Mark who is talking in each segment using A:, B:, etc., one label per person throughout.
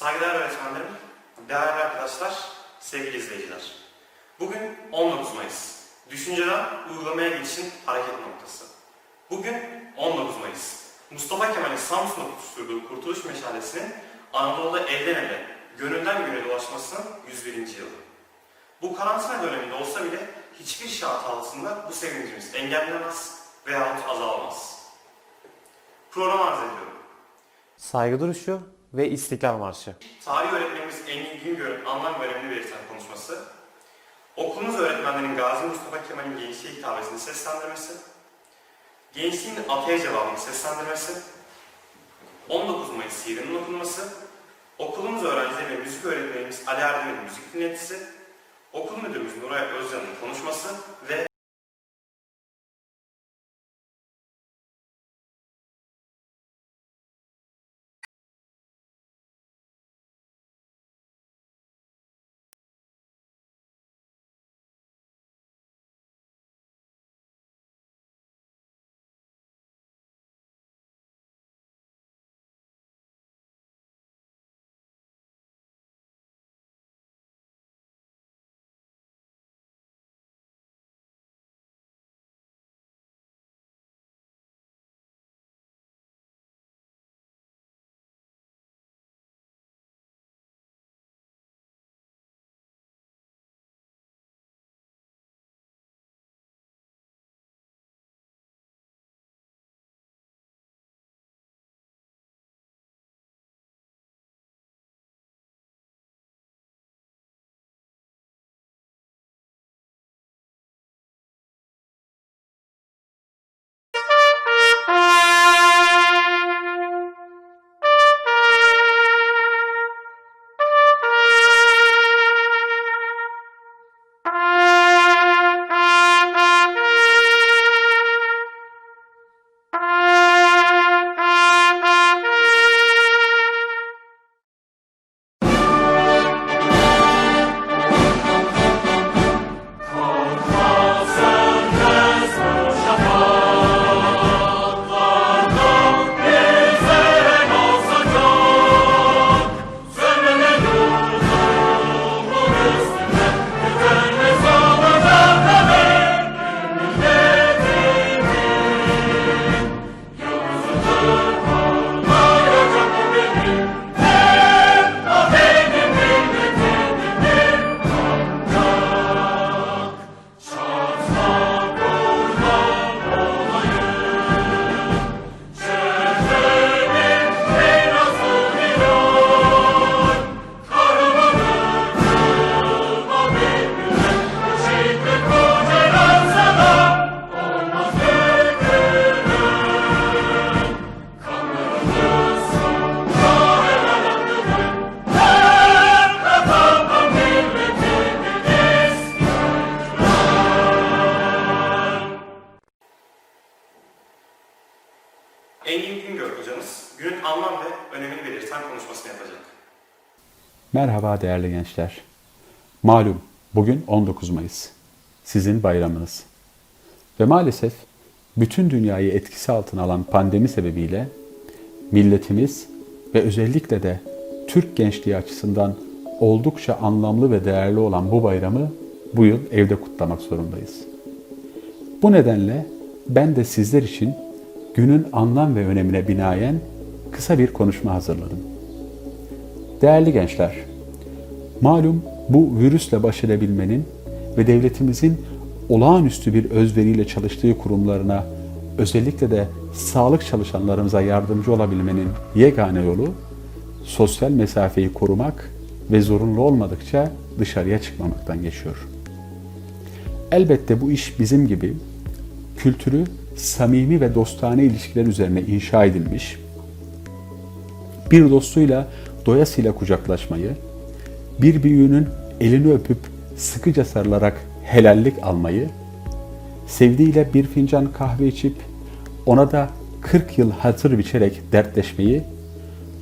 A: Saygıdeğer öğretmenlerim, değerli arkadaşlar, sevgili izleyiciler. Bugün 19 Mayıs. Düşünceden uygulamaya geçişin hareket noktası. Bugün 19 Mayıs. Mustafa Kemal'in Samsun'da tutuşturduğu Kurtuluş Meşalesi'nin Anadolu'da elden ele, gönülden gönüle dolaşmasının 101. yılı. Bu karantina döneminde olsa bile hiçbir şart altında bu sevincimiz engellenemez veyahut azalamaz. Programı arz ediyorum.
B: Saygı duruşu ve İstiklal Marşı.
A: Tarih öğretmenimiz Engin Güngör'ün anlam ve önemini belirten konuşması, okulumuz öğretmenlerinin Gazi Mustafa Kemal'in gençliğe hitabesini seslendirmesi, gençliğin ataya cevabını seslendirmesi, 19 Mayıs şiirinin okunması, okulumuz öğrencileri ve müzik öğretmenimiz Ali Erdem'in müzik dinletisi, okul müdürümüz Nuray Özcan'ın konuşması ve
C: değerli gençler. Malum bugün 19 Mayıs. Sizin bayramınız. Ve maalesef bütün dünyayı etkisi altına alan pandemi sebebiyle milletimiz ve özellikle de Türk gençliği açısından oldukça anlamlı ve değerli olan bu bayramı bu yıl evde kutlamak zorundayız. Bu nedenle ben de sizler için günün anlam ve önemine binaen kısa bir konuşma hazırladım. Değerli gençler, malum bu virüsle baş edebilmenin ve devletimizin olağanüstü bir özveriyle çalıştığı kurumlarına, özellikle de sağlık çalışanlarımıza yardımcı olabilmenin yegane yolu sosyal mesafeyi korumak ve zorunlu olmadıkça dışarıya çıkmamaktan geçiyor. Elbette bu iş bizim gibi kültürü samimi ve dostane ilişkiler üzerine inşa edilmiş, bir dostuyla doyasıyla kucaklaşmayı, bir büyüğünün elini öpüp sıkıca sarılarak helallik almayı, sevdiğiyle bir fincan kahve içip ona da 40 yıl hatır biçerek dertleşmeyi,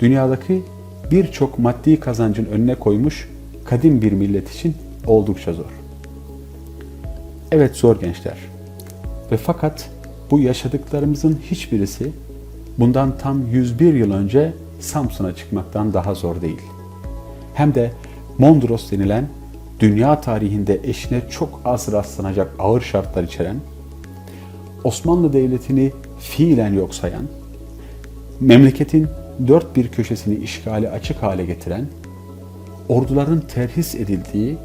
C: dünyadaki birçok maddi kazancın önüne koymuş kadim bir millet için oldukça zor. Evet zor gençler. Ve fakat bu yaşadıklarımızın hiçbirisi bundan tam 101 yıl önce Samsun'a çıkmaktan daha zor değil. hem de Mondros denilen dünya tarihinde eşine çok az rastlanacak ağır şartlar içeren, Osmanlı Devleti'ni fiilen yok sayan, memleketin dört bir köşesini işgali açık hale getiren, orduların terhis edildiği,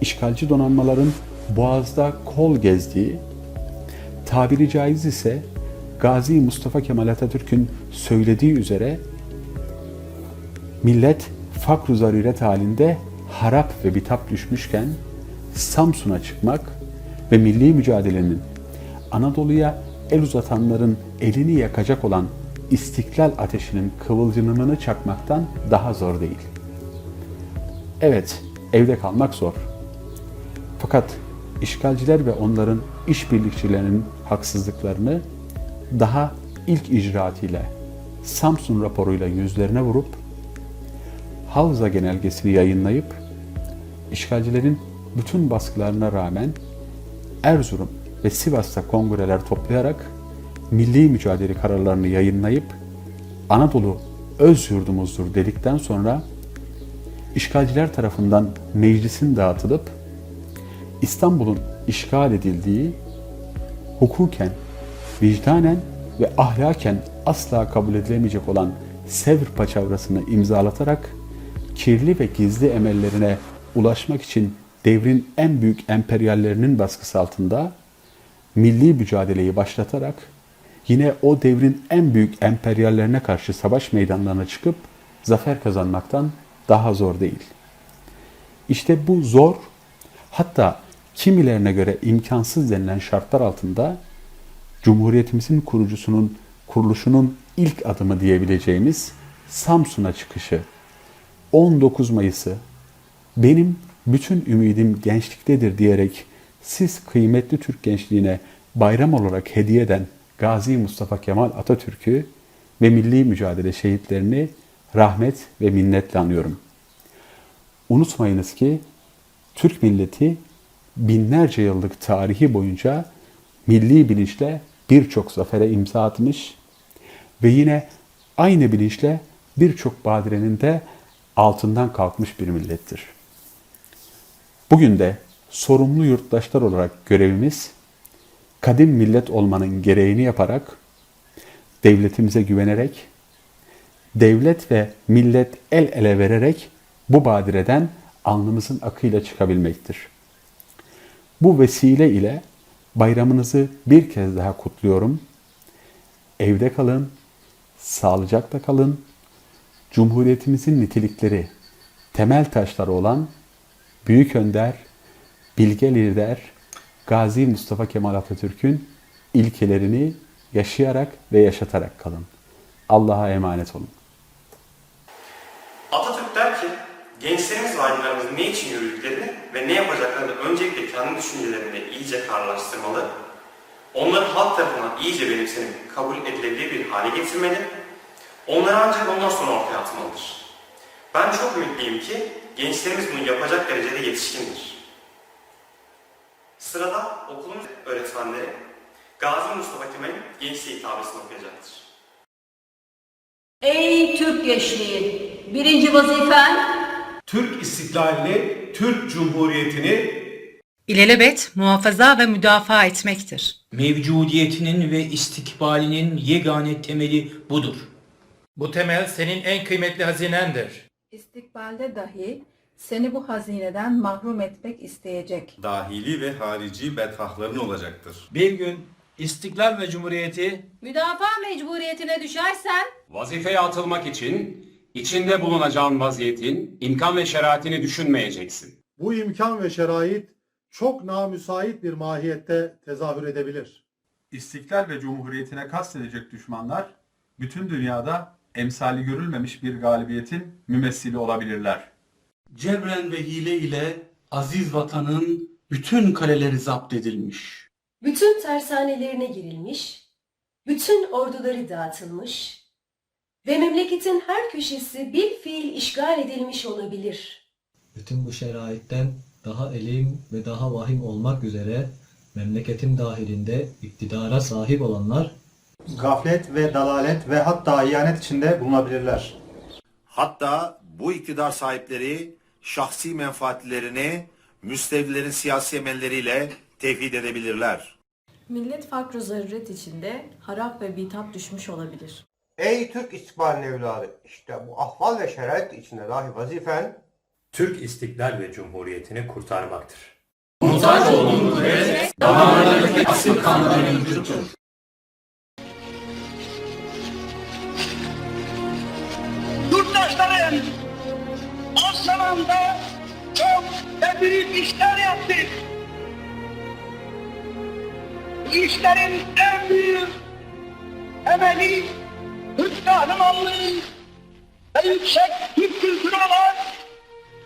C: işgalci donanmaların boğazda kol gezdiği, tabiri caiz ise Gazi Mustafa Kemal Atatürk'ün söylediği üzere millet fakr zaruret halinde harap ve bitap düşmüşken Samsun'a çıkmak ve milli mücadelenin Anadolu'ya el uzatanların elini yakacak olan istiklal ateşinin kıvılcımını çakmaktan daha zor değil. Evet, evde kalmak zor. Fakat işgalciler ve onların işbirlikçilerinin haksızlıklarını daha ilk icraatıyla Samsun raporuyla yüzlerine vurup Havza genelgesini yayınlayıp işgalcilerin bütün baskılarına rağmen Erzurum ve Sivas'ta kongreler toplayarak milli mücadele kararlarını yayınlayıp Anadolu öz yurdumuzdur dedikten sonra işgalciler tarafından meclisin dağıtılıp İstanbul'un işgal edildiği, hukuken, vicdanen ve ahlaken asla kabul edilemeyecek olan Sevr paçavrasını imzalatarak kirli ve gizli emellerine ulaşmak için devrin en büyük emperyallerinin baskısı altında milli mücadeleyi başlatarak yine o devrin en büyük emperyallerine karşı savaş meydanlarına çıkıp zafer kazanmaktan daha zor değil. İşte bu zor, hatta kimilerine göre imkansız denilen şartlar altında Cumhuriyetimizin kurucusunun kuruluşunun ilk adımı diyebileceğimiz Samsun'a çıkışı 19 Mayıs'ı benim bütün ümidim gençliktedir diyerek siz kıymetli Türk gençliğine bayram olarak hediye eden Gazi Mustafa Kemal Atatürk'ü ve milli mücadele şehitlerini rahmet ve minnetle anıyorum. Unutmayınız ki Türk milleti binlerce yıllık tarihi boyunca milli bilinçle birçok zafere imza atmış ve yine aynı bilinçle birçok badirenin de altından kalkmış bir millettir. Bugün de sorumlu yurttaşlar olarak görevimiz kadim millet olmanın gereğini yaparak devletimize güvenerek devlet ve millet el ele vererek bu badireden alnımızın akıyla çıkabilmektir. Bu vesile ile bayramınızı bir kez daha kutluyorum. Evde kalın, sağlıcakla kalın. Cumhuriyetimizin nitelikleri, temel taşları olan Büyük Önder, Bilge Lider, Gazi Mustafa Kemal Atatürk'ün ilkelerini yaşayarak ve yaşatarak kalın. Allah'a emanet olun.
A: Atatürk der ki, gençlerimiz ve aydınlarımız ne için yürüdüklerini ve ne yapacaklarını öncelikle kendi düşüncelerinde iyice kararlaştırmalı, onları halk tarafından iyice benimsenip kabul edilebilir bir hale getirmeli, onları ancak ondan sonra ortaya atmalıdır. Ben çok ümitliyim ki gençlerimiz bunu yapacak derecede yetişkindir. Sırada okulun öğretmenleri Gazi Mustafa Kemal'in gençliğe hitabesini okuyacaktır.
D: Ey Türk gençliği! Birinci vazifen
E: Türk istiklalini, Türk Cumhuriyeti'ni
F: İlelebet muhafaza ve müdafaa etmektir.
G: mevcudiyetinin ve istikbalinin yegane temeli budur.
H: Bu temel senin en kıymetli hazinendir.
I: İstikbalde dahi seni bu hazineden mahrum etmek isteyecek.
J: dahili ve harici bedhahların olacaktır.
K: Bir gün İstiklal ve Cumhuriyeti
D: müdafaa mecburiyetine düşersen
L: Vazifeye atılmak için içinde bulunacağın vaziyetin imkan ve şeraitini düşünmeyeceksin.
M: Bu imkan ve şerait çok namüsait bir mahiyette tezahür edebilir.
C: İstiklal ve Cumhuriyetine kastedecek düşmanlar bütün dünyada emsali görülmemiş bir galibiyetin mümessili olabilirler.
G: Cebren ve hile ile aziz vatanın bütün kaleleri zapt edilmiş.
D: bütün tersanelerine girilmiş, bütün orduları dağıtılmış ve memleketin her köşesi bir fiil işgal edilmiş olabilir.
K: bütün bu şeraitten daha elim ve daha vahim olmak üzere memleketin dahilinde iktidara sahip olanlar
M: Gaflet ve dalalet ve hatta ihanet içinde bulunabilirler.
J: Hatta
N: Bu iktidar sahipleri şahsi menfaatlerini müstevlilerin siyasi emelleriyle tevhid edebilirler.
I: Millet fakr zaruret içinde harap ve bitap düşmüş olabilir.
M: Ey Türk istikbalinin evladı! İşte bu ahval ve şerait içinde dahi vazifen
H: Türk istiklal ve cumhuriyetini kurtarmaktır.
G: Yurttaşlarım, o zamanda çok büyük işler yaptık. İşlerin en büyük temeli Türk kahramanlığı ve yüksek Türk kültürü olan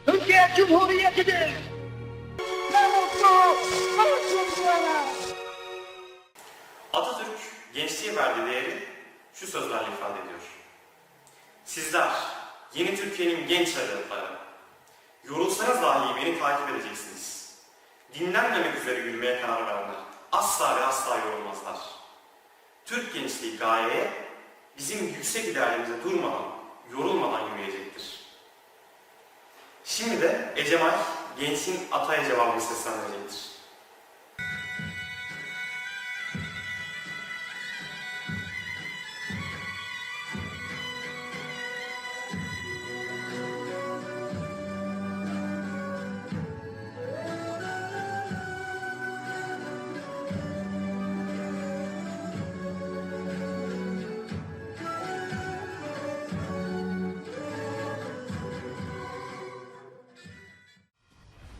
G: Türkiye Cumhuriyeti'dir. Ne mutlu, bana.
A: Atatürk gençliğe verdiği değeri şu sözlerle ifade ediyor. Sizler yeni Türkiye'nin genç evlatları. Yorulsanız dahi beni takip edeceksiniz. Dinlenmemek üzere yürümeye karar verenler asla ve asla yorulmazlar. Türk gençliği gayeye bizim yüksek idealimize durmadan, yorulmadan yürüyecektir. Şimdi de Ecemay gençliğin Atay'a cevabını seslendirecektir.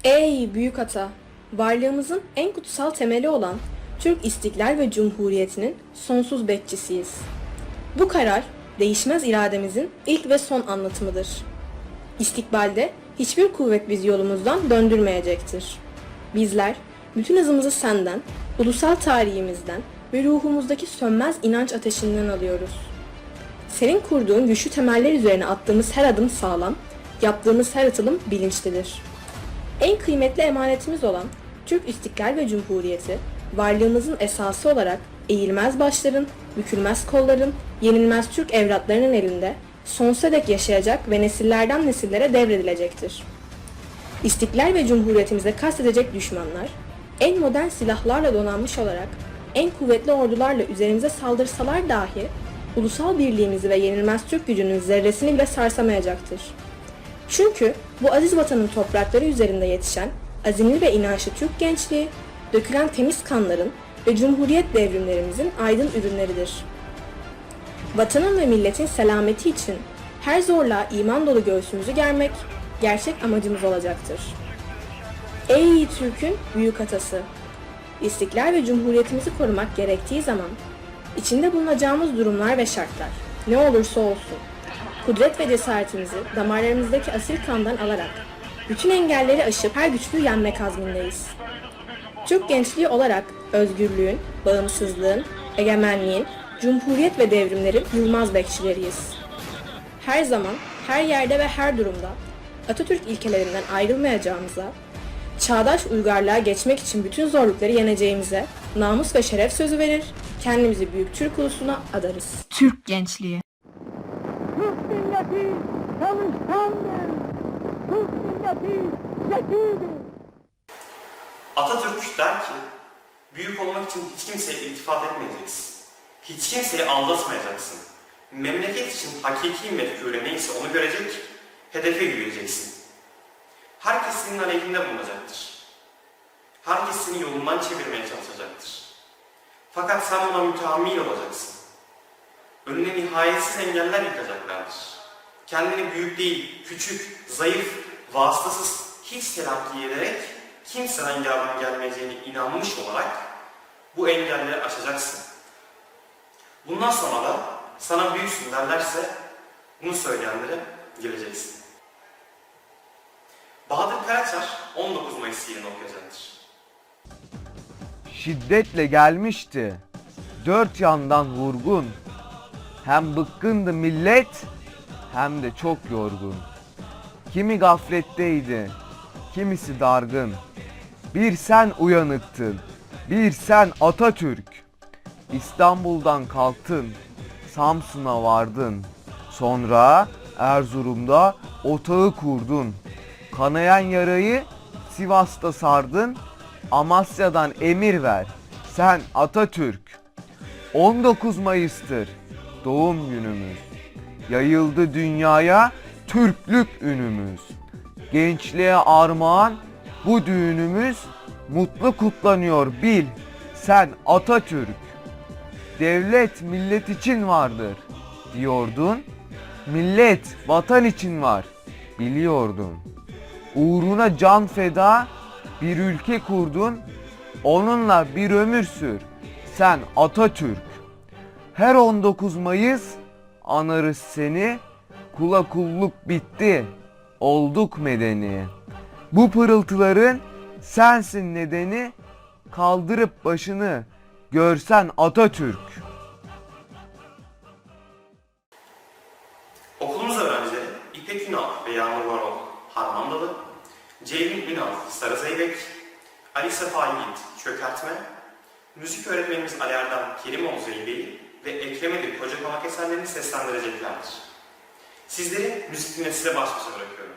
I: Ey büyük ata! Varlığımızın en kutsal temeli olan Türk İstiklal ve Cumhuriyeti'nin sonsuz bekçisiyiz. Bu karar değişmez irademizin ilk ve son anlatımıdır. İstikbalde hiçbir kuvvet bizi yolumuzdan döndürmeyecektir. Bizler bütün hızımızı senden, ulusal tarihimizden ve ruhumuzdaki sönmez inanç ateşinden alıyoruz. Senin kurduğun güçlü temeller üzerine attığımız her adım sağlam, yaptığımız her atılım bilinçlidir. En kıymetli emanetimiz olan Türk İstiklal ve Cumhuriyeti, varlığımızın esası olarak eğilmez başların, bükülmez kolların, yenilmez Türk evlatlarının elinde sonsuza dek yaşayacak ve nesillerden nesillere devredilecektir. İstiklal ve Cumhuriyetimize kastedecek düşmanlar, en modern silahlarla donanmış olarak, en kuvvetli ordularla üzerimize saldırsalar dahi, ulusal birliğimizi ve yenilmez Türk gücünün zerresini bile sarsamayacaktır. Çünkü bu aziz vatanın toprakları üzerinde yetişen azimli ve inançlı Türk gençliği, dökülen temiz kanların ve cumhuriyet devrimlerimizin aydın ürünleridir. Vatanın ve milletin selameti için her zorluğa iman dolu göğsümüzü germek gerçek amacımız olacaktır. Ey Türk'ün büyük atası! İstiklal ve cumhuriyetimizi korumak gerektiği zaman içinde bulunacağımız durumlar ve şartlar ne olursa olsun kudret ve cesaretimizi damarlarımızdaki asil kandan alarak bütün engelleri aşıp her güçlüğü yenmek azmindeyiz. Türk gençliği olarak özgürlüğün, bağımsızlığın, egemenliğin, cumhuriyet ve devrimlerin yılmaz bekçileriyiz. Her zaman, her yerde ve her durumda Atatürk ilkelerinden ayrılmayacağımıza, çağdaş uygarlığa geçmek için bütün zorlukları yeneceğimize namus ve şeref sözü verir, kendimizi büyük Türk ulusuna adarız.
F: Türk gençliği.
G: Türk milleti çalışkandır. Türk milleti zekidir.
A: Atatürk der ki, büyük olmak için hiç kimseye iltifat etmeyeceksin. Hiç kimseyi aldatmayacaksın. Memleket için hakiki mefkure neyse onu görecek, hedefe yürüyeceksin. Herkes senin aleyhinde bulunacaktır. Herkes seni yolundan çevirmeye çalışacaktır. Fakat sen buna mütehammil olacaksın. Önüne nihayetsiz engeller yıkacaklardır. Kendini büyük değil, küçük, zayıf, vasıtasız hiç telakki ederek kimseden yardım gelmeyeceğine inanmış olarak bu engelleri aşacaksın. Bundan sonra da sana büyüksün derlerse bunu söyleyenlere geleceksin. Bahadır Karaçar 19 Mayıs şiirini okuyacaktır.
B: Şiddetle gelmişti. Dört yandan vurgun. Hem bıkkındı millet hem de çok yorgun. Kimi gafletteydi, kimisi dargın. Bir sen uyanıktın, bir sen Atatürk. İstanbul'dan kalktın, Samsun'a vardın. Sonra Erzurum'da
O: otağı kurdun. Kanayan yarayı Sivas'ta sardın. Amasya'dan emir ver. Sen Atatürk. 19 Mayıs'tır doğum günümüz. Yayıldı dünyaya Türklük ünümüz. Gençliğe armağan bu düğünümüz mutlu kutlanıyor bil. Sen Atatürk. Devlet millet için vardır diyordun. Millet vatan için var biliyordun. Uğruna can feda bir ülke kurdun. Onunla bir ömür sür. Sen Atatürk. Her 19 Mayıs anarız seni. Kula kulluk bitti. Olduk medeni. Bu pırıltıların sensin nedeni. Kaldırıp başını görsen Atatürk.
A: Okulumuz öğrencileri İpek Ünal ve Yağmur Varol Harmandalı, Ceylin Ünal Sarı Zeybek, Ali Sefa Yiğit Çökertme, müzik öğretmenimiz Ali Erdem Kerimoğlu Zeybe'yi ve Ekrem Edip Kocapamak eserlerini seslendireceklerdir. Sizleri müzik dinletisiyle baş başa bırakıyorum.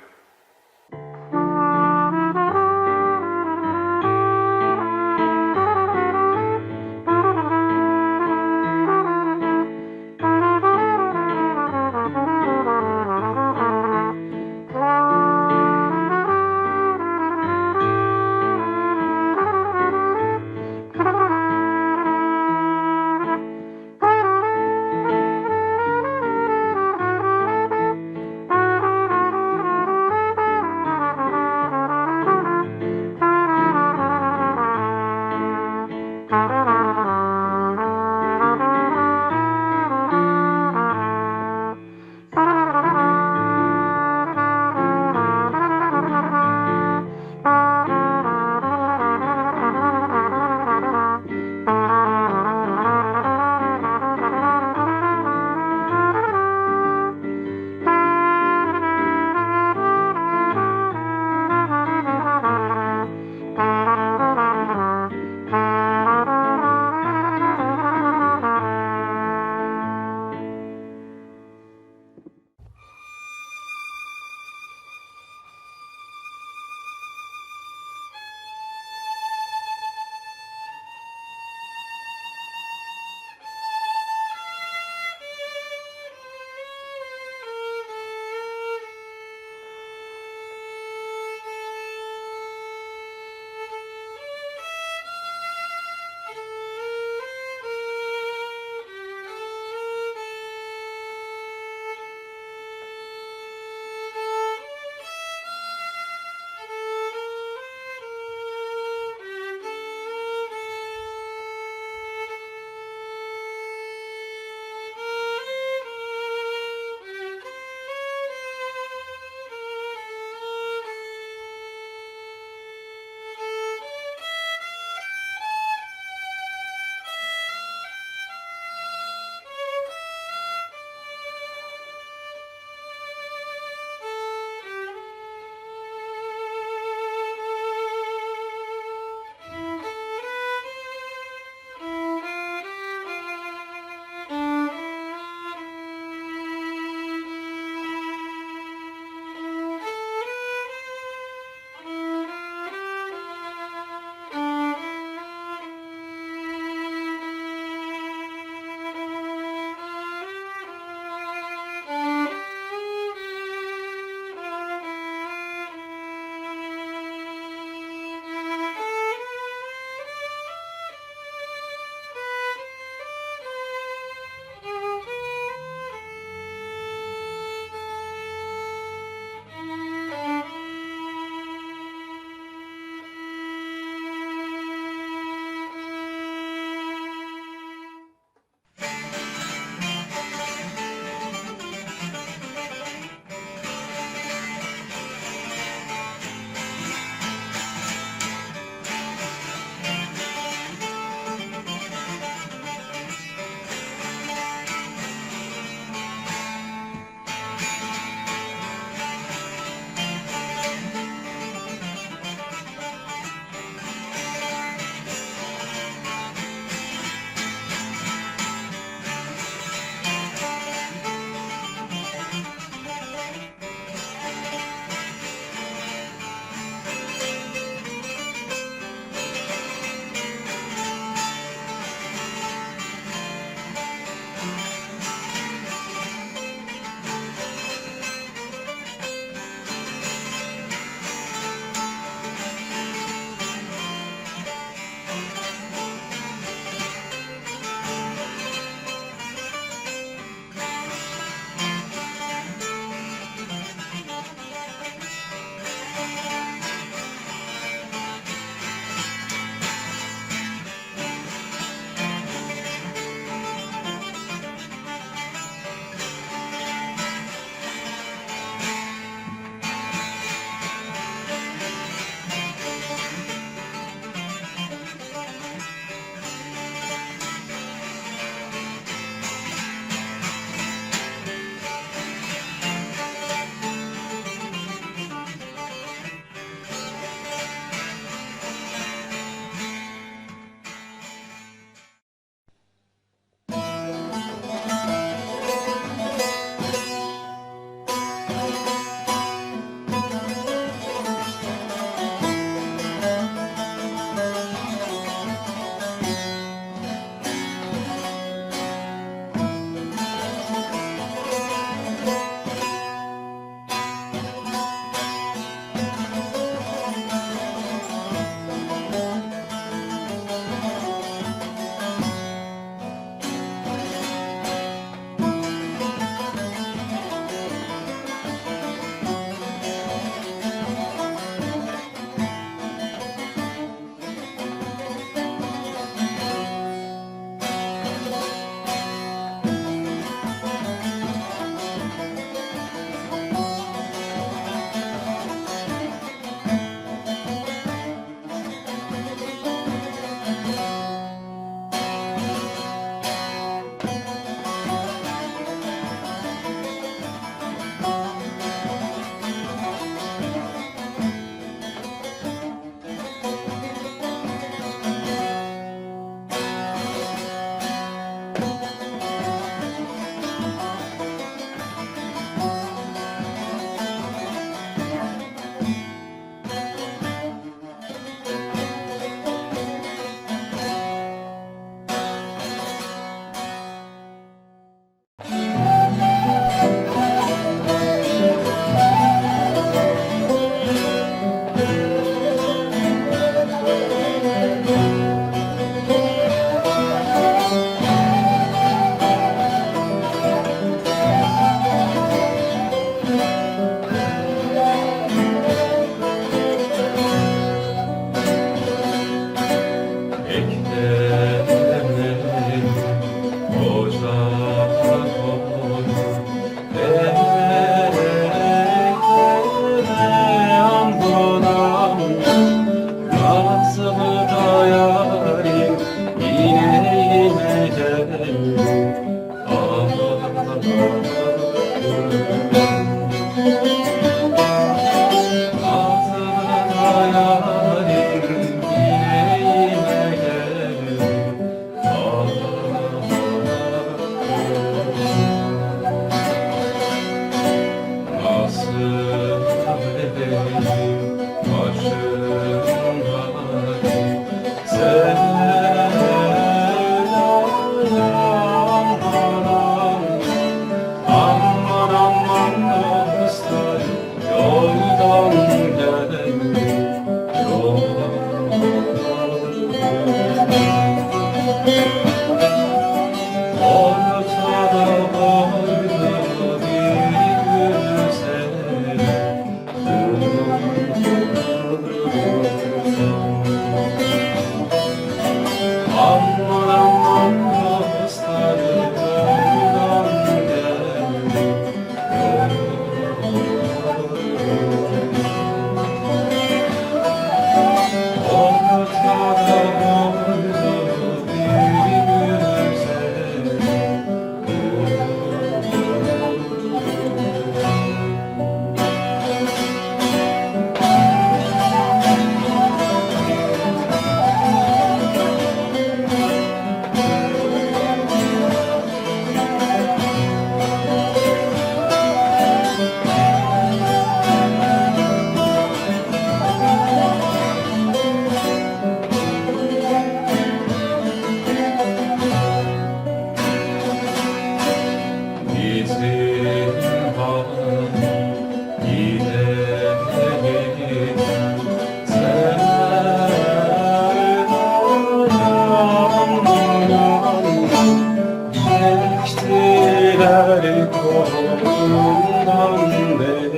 P: Geçtiler kolumdan beri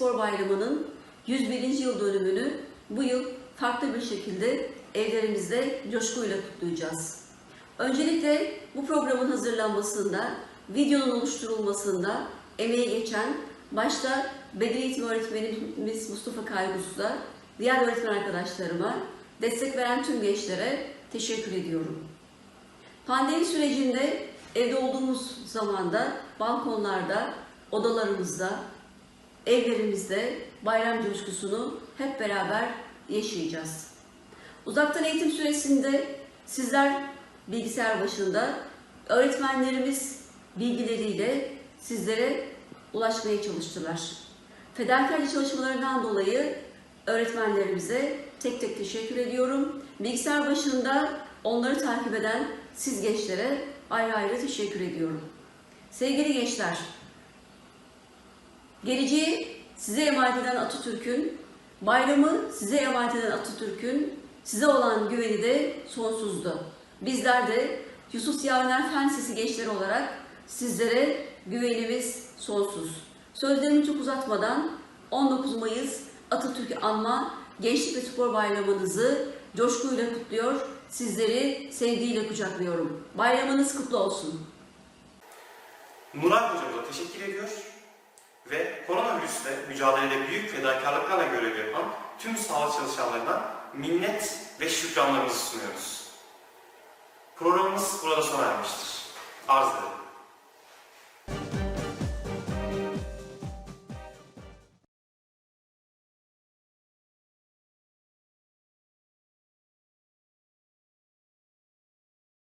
Q: Spor Bayramı'nın 101. yıl dönümünü bu yıl farklı bir şekilde evlerimizde coşkuyla kutlayacağız. Öncelikle bu programın hazırlanmasında, videonun oluşturulmasında emeği geçen başta beden eğitimi öğretmenimiz Mustafa Kaygus'la diğer öğretmen arkadaşlarıma, destek veren tüm gençlere teşekkür ediyorum. Pandemi sürecinde evde olduğumuz zamanda balkonlarda, odalarımızda, evlerimizde bayram coşkusunu hep beraber yaşayacağız. Uzaktan eğitim süresinde sizler bilgisayar başında, öğretmenlerimiz bilgileriyle sizlere ulaşmaya çalıştılar. Fedakarca çalışmalarından dolayı öğretmenlerimize tek tek teşekkür ediyorum. Bilgisayar başında onları takip eden siz gençlere ayrı ayrı teşekkür ediyorum. Sevgili gençler, geleceği size emanet eden Atatürk'ün, bayramı size emanet eden Atatürk'ün size olan güveni de sonsuzdu. Bizler de Yusuf Ziya Öner Fen Lisesi gençleri olarak sizlere güvenimiz sonsuz. Sözlerimi çok uzatmadan 19 Mayıs Atatürk'ü anma Gençlik ve Spor Bayramınızı coşkuyla kutluyor. Sizleri sevgiyle kucaklıyorum. Bayramınız kutlu olsun.
A: Nuray hocamıza teşekkür ediyor ve koronavirüsle mücadelede büyük fedakarlıklarla görev yapan tüm sağlık çalışanlarına minnet ve şükranlarımızı sunuyoruz. Programımız burada sona ermiştir. Arz ederim.